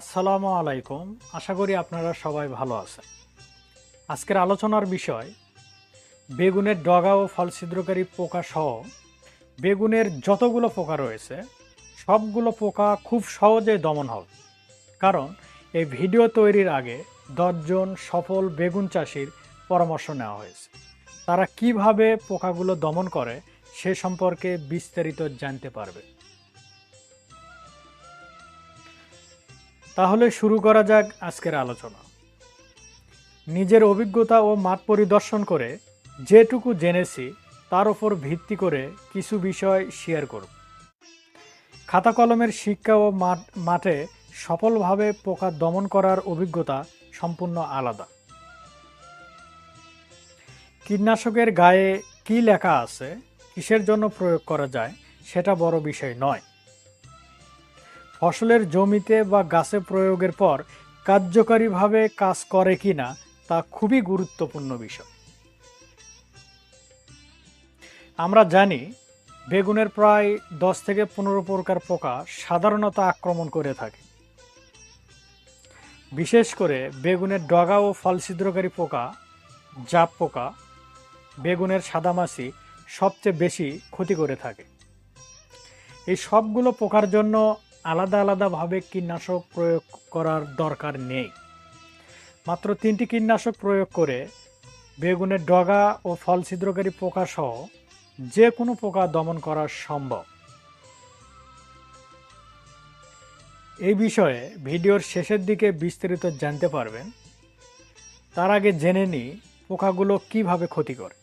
আসসালামু আলাইকুম। আশা করি আপনারা সবাই ভালো আছেন। আজকের আলোচনার বিষয়, বেগুনের ডগা ও ফল ছিদ্রকারী পোকা সহ বেগুনের যতগুলো পোকা রয়েছে, সবগুলো পোকা খুব সহজে দমন হবে। কারণ, এই ভিডিও তৈরির আগে দশজন সফল বেগুন চাষির পরামর্শ নেওয়া হয়েছে। তারা কীভাবে পোকাগুলো দমন করে, সে সম্পর্কে বিস্তারিত জানতে পারবে। তাহলে শুরু করা যাক আজকের আলোচনা। নিজের অভিজ্ঞতা ও মাঠ পরিদর্শন করে যেটুকু জেনেছি তার উপর ভিত্তি করে কিছু বিষয় শেয়ার করব। খাতা কলমের শিক্ষা ও মাঠে সফলভাবে পোকা দমন করার অভিজ্ঞতা সম্পূর্ণ আলাদা। কীটনাশকের গায়ে কি লেখা আছে, কিসের জন্য প্রয়োগ করা যায়, সেটা বড় বিষয় নয়। ফসলের জমিতে বা গাছে প্রয়োগের পর কার্যকারীভাবে কাজ করে কি না তা খুবই গুরুত্বপূর্ণ বিষয়। আমরা জানি, বেগুনের প্রায় দশ থেকে পনেরো প্রকার পোকা সাধারণত আক্রমণ করে থাকে। বিশেষ করে বেগুনের ডগা ও ফল ছিদ্রকারী পোকা, জাপ পোকা, বেগুনের সাদামাছি সবচেয়ে বেশি ক্ষতি করে থাকে। এই সবগুলো পোকার জন্য আলাদা আলাদাভাবে কীটনাশক প্রয়োগ করার দরকার নেই। মাত্র তিনটি কীটনাশক প্রয়োগ করে বেগুনের ডগা ও ফল ছিদ্রকারী পোকা সহ যে কোনো পোকা দমন করা সম্ভব। এই বিষয়ে ভিডিওর শেষের দিকে বিস্তারিত জানতে পারবেন। তার আগে জেনে নিই পোকাগুলো কীভাবে ক্ষতি করে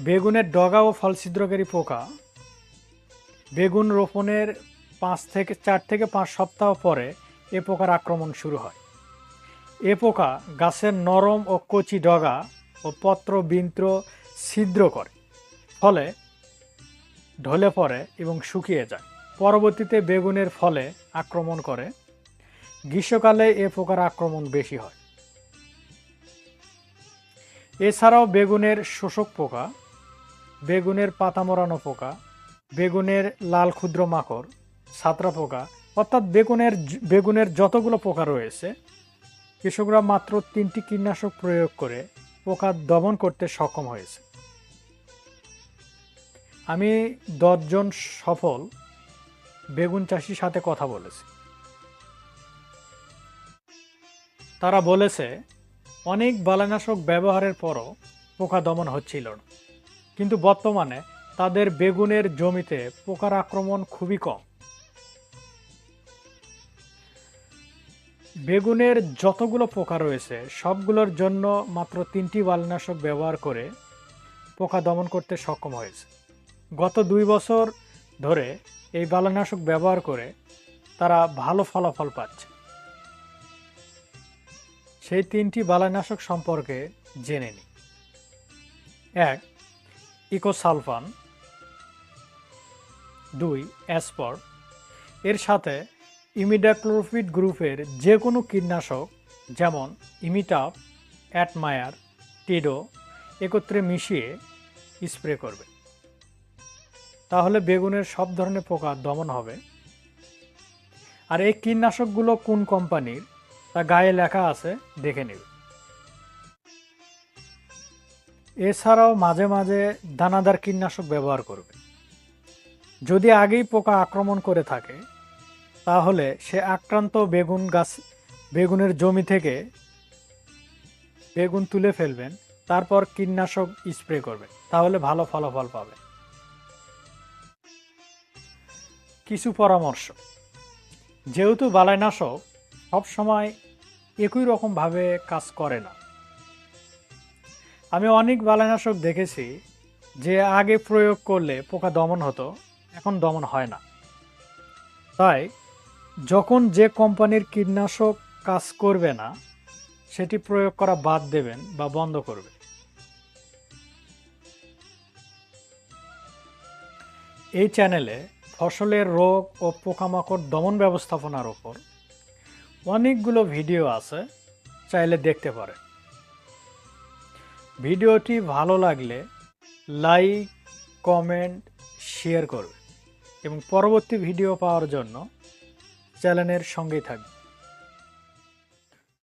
বেগুনের ডগা ও ফল ছিদ্রকারী পোকা বেগুন রোপণের পাঁচ থেকে চার থেকে পাঁচ সপ্তাহ পরে এ পোকার আক্রমণ শুরু হয়। এ পোকা গাছের নরম ও কচি ডগা ও পত্র বিন্ত্র ছিদ্র করে, ফলে ঢলে পড়ে এবং শুকিয়ে যায়। পরবর্তীতে বেগুনের ফলে আক্রমণ করে। গ্রীষ্মকালে এ পোকার আক্রমণ বেশি হয়। এছাড়াও বেগুনের শোষক পোকা, বেগুনের পাতা মরানো পোকা বেগুনের লাল ক্ষুদ্র মাকড়, ছাত্রা পোকা, অর্থাৎ বেগুনের বেগুনের যতগুলো পোকা রয়েছে, কৃষকরা মাত্র তিনটি কীটনাশক প্রয়োগ করে পোকা দমন করতে সক্ষম হয়েছে। আমি দশজন সফল বেগুন চাষির সাথে কথা বলেছি। তারা বলেছে, অনেক বালানাশক ব্যবহারের পরও পোকা দমন হচ্ছিল না। কিন্তু বর্তমানে তাদের বেগুনের জমিতে পোকার আক্রমণ খুবই কম। বেগুনের যতগুলো পোকা রয়েছে, সবগুলোর জন্য মাত্র তিনটি বালনাশক ব্যবহার করে পোকা দমন করতে সক্ষম হয়েছে। গত দুই বছর ধরে এই বালনাশক ব্যবহার করে তারা ভালো ফলাফল পাচ্ছে। সেই তিনটি বালানাশক সম্পর্কে জেনে নিই। এক, ইকোসালফান। দুই অ্যাসপর এর সাথে ইমিডাক্লোরোফিড গ্রুপের যে কোনো কীটনাশক, যেমন ইমিটাপ অ্যাটমায়ার, টিডো, একত্রে মিশিয়ে স্প্রে করবে। তাহলে বেগুনের সব ধরনের পোকা দমন হবে। আর এই কীটনাশকগুলো কোন কোম্পানির? তা গায়ে লেখা আছে, দেখে নেবে। এছাড়াও মাঝে মাঝে দানাদার কীটনাশক ব্যবহার করবে। যদি আগেই পোকা আক্রমণ করে থাকে, তাহলে সে আক্রান্ত বেগুন গাছ, বেগুনের জমি থেকে বেগুন তুলে ফেলবেন, তারপর কীটনাশক স্প্রে করবেন, তাহলে ভালো ফলাফল পাবে। কিছু পরামর্শ। যেহেতু বালাইনাশক সবসময় একই রকমভাবে কাজ করে না। আমি অনেক বালাইনাশক দেখেছি যে আগে প্রয়োগ করলে পোকা দমন হতো এখন দমন হয় না। তাই, যখন যে কোম্পানির কীটনাশক কাজ করবে না, সেটি প্রয়োগ করা বাদ দেবেন বা বন্ধ করবে এই চ্যানেলে ফসলের রোগ ও পোকামাকড় দমন ব্যবস্থাপনার ওপর অনেকগুলো ভিডিও আছে, চাইলে দেখতে পারে ভিডিওটি ভালো লাগলে লাইক, কমেন্ট, শেয়ার করবে এবং পরবর্তী ভিডিও পাওয়ার জন্য চ্যানেলের সঙ্গেই থাকবেন।